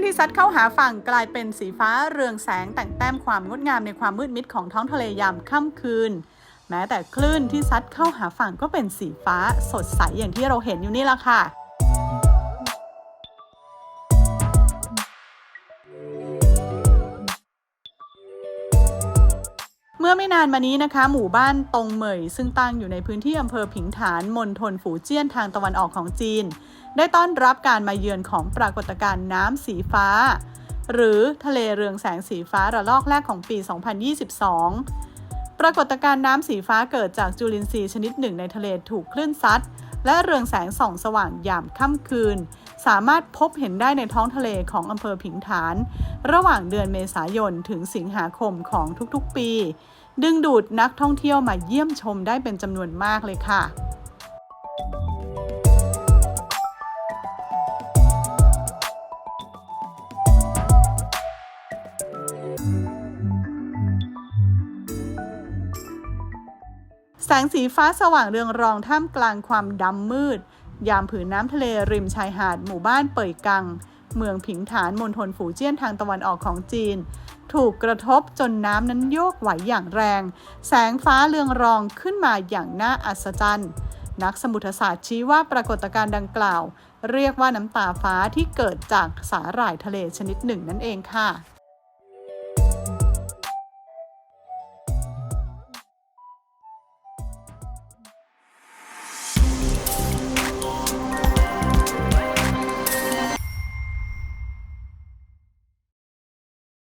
นที่ซัดเข้าหาฝั่งกลายเป็นสีฟ้าเรืองแสงแต่งแต้มความงดงามในความมืดมิดของท้องทะเลยามค่ำคืน แม้แต่คลื่นที่ซัดเข้าหาฝั่งก็เป็นสีฟ้าสดใสอย่างที่เราเห็นอยู่นี่แหละค่ะ มื่อไม่นานมานี้นะคะ หมู่บ้านตงเหมย ซึ่งตั้งอยู่ในพื้นที่อำเภอผิงฐานมณฑลฝูเจี้ยนทางตะวันออกของจีน ได้ต้อนรับการมาเยือนของปรากฏการณ์น้ำสีฟ้า หรือทะเลเรืองแสงสีฟ้าระลอกแรกของปี 2022 ปรากฏการณ์น้ำสีฟ้าเกิดจากจุลินทรีย์ชนิดหนึ่งในทะเลถูกคลื่นซัด และเรืองแสงส่องสว่างยามค่ำคืน สามารถพบเห็นได้ในท้องทะเลของอำเภอผิงฐาน ระหว่างเดือนเมษายนถึงสิงหาคมของทุกๆปี ดึงดูดนักท่องเที่ยวมาเยี่ยมชมได้เป็นจำนวนมากเลยค่ะแสงสีฟ้าสว่างเรืองรองท่ามกลางความดำมืด ยามผืนน้ำทะเลริมชายหาดหมู่บ้านเป่ยกัง เมืองผิงฐานมณฑลฝูเจี้ยนทางตะวันออกของจีน ถูกกระทบจนน้ำนั้นโยกไหวอย่างแรง แสงฟ้าเรืองรองขึ้นมาอย่างน่าอัศจรรย์นักสมุทรศาสตร์ชี้ว่าปรากฏการณ์ดังกล่าว เรียกว่าน้ำตาฟ้าที่เกิดจากสาหร่ายทะเลชนิดหนึ่งนั่นเองค่ะ